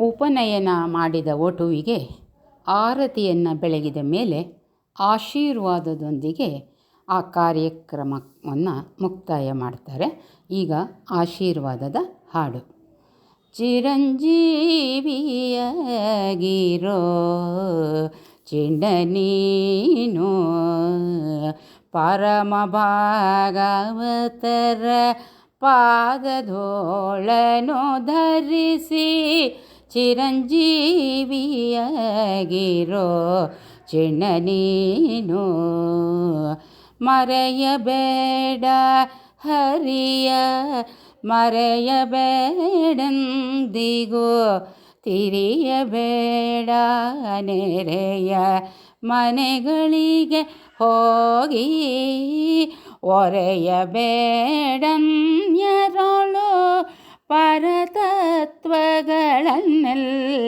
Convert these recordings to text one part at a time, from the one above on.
ಉಪನಯನ ಮಾಡಿದ ವಟುವಿಗೆ ಆರತಿಯನ್ನು ಬೆಳಗಿದ ಮೇಲೆ ಆಶೀರ್ವಾದದೊಂದಿಗೆ ಆ ಕಾರ್ಯಕ್ರಮವನ್ನು ಮುಕ್ತಾಯ ಮಾಡ್ತಾರೆ. ಈಗ ಆಶೀರ್ವಾದದ ಹಾಡು. ಚಿರಂಜೀವಿಯಾಗಿರೋ ಚಿಂಡ ನೀನು ಪರಮ ಭಾಗವತರ ಪಾದಧೋಳನು ಧರಿಸಿ ಚಿರಂಜೀವಿಯಾಗಿರೋ ಚಿಣ್ಣ ನೀನು. ಮರೆಯಬೇಡ ಹರಿಯ ಮರೆಯಬೇಡಂದಿಗೂ ತಿರಿಯಬೇಡ ನೆರೆಯ ಮನೆಗಳಿಗೆ ಹೋಗಿ ಒರೆಯಬೇಡನ್ಯರೊಳು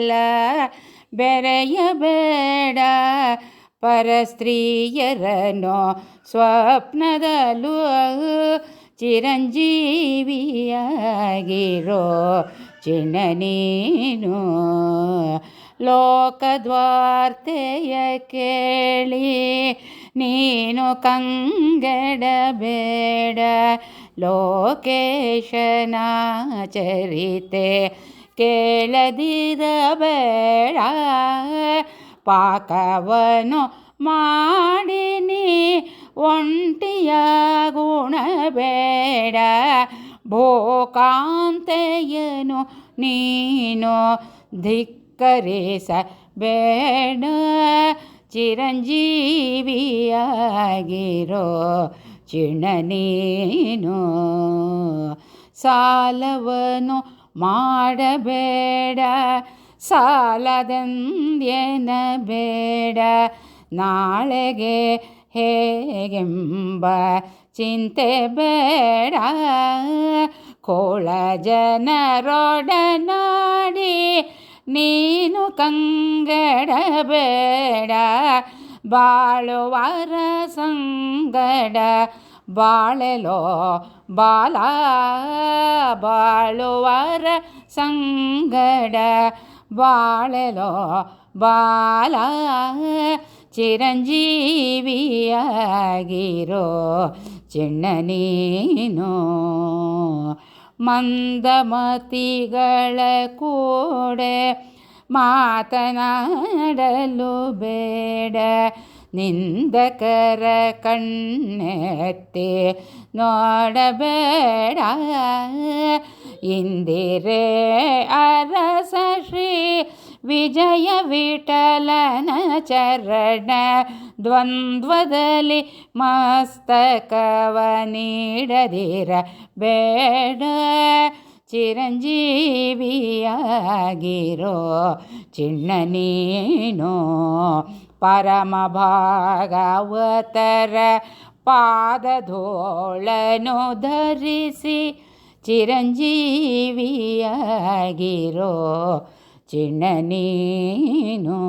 ಪರತತ್ವಗಳನ್ನೆಲ್ಲ ಬೆರೆಯಬೇಡ. ಪರಸ್ತ್ರೀಯರನ್ನು ಸ್ವಪ್ನದಲ್ಲೂ ಚಿರಂಜೀವಿಯಾಗಿರೋ ಚಿಣ್ಣ ನೀನು. ಲೋಕದ್ವಾರ್ತೆಯ ಕೇಳಿ ನೀನು ಕಂಗಡಬೇಡ. ಲೋಕೇಶನ ಚರಿತೆ ಕೇಳದಿರಬೇಡ. ಪಾಕವನು ಮಾಡಿನಿ ಒಂಟಿಯ ಗುಣಬೇಡ ಭೋಕಾಂತೆಯನು ನೀನು ಧಿಕ್ಕರಿಸಬೇಡ. ಚಿರಂಜೀವಿಯಾಗಿರೋ ಚಿಣ್ಣ ನೀನು ಸಾಲವನು ಮಾಡಬೇಡ ಸಾಲದಂದ್ಯನ ಬೇಡ ನಾಳೆಗೆ ಹೇಗೆಂಬ ಚಿಂತೆ ಬೇಡ. ಕೋಳ ಜನರೊಡನಾಡಿ ನೀನು ಕಂಗಡಬೇಡ ಬಾಳುವರ ಸಂಗಡ ಬಾಳೆಲೋ ಬಾಲ ಬಾಳುವರ ಸಂಗಡ ಬಾಳೆಲೋ ಬಾಲ ಚಿರಂಜೀವಿಯಾಗಿರೋ ಚಿಣ್ಣ ನೀನು ಮಂದಮತಿಗಳ ಕೂಡೆ ಮಾತನಾಡಲು ಬೇಡ ನಿಂದಕರ ಕಣ್ಣೆತ್ತಿ ನೋಡಬೇಡ. ಇಂದಿರೇ ಅರಸ ಶ್ರೀ ವಿಜಯ ವಿಠಲನ ಚರಣ ದ್ವಂದ್ವದಲ್ಲಿ ಮಸ್ತಕವ ನೀಡದಿರ ಬೇಡ. ಚಿರಂಜೀವಿಯಾಗಿರೋ ಚಿಣ್ಣ ನೀನು ಪರಮ ಭಾಗವತರ ಪಾದಧೋಳನು ಧರಿಸಿ ಚಿರಂಜೀವಿಯಾಗಿರೋ ಚಿಣ್ಣ ನೀನು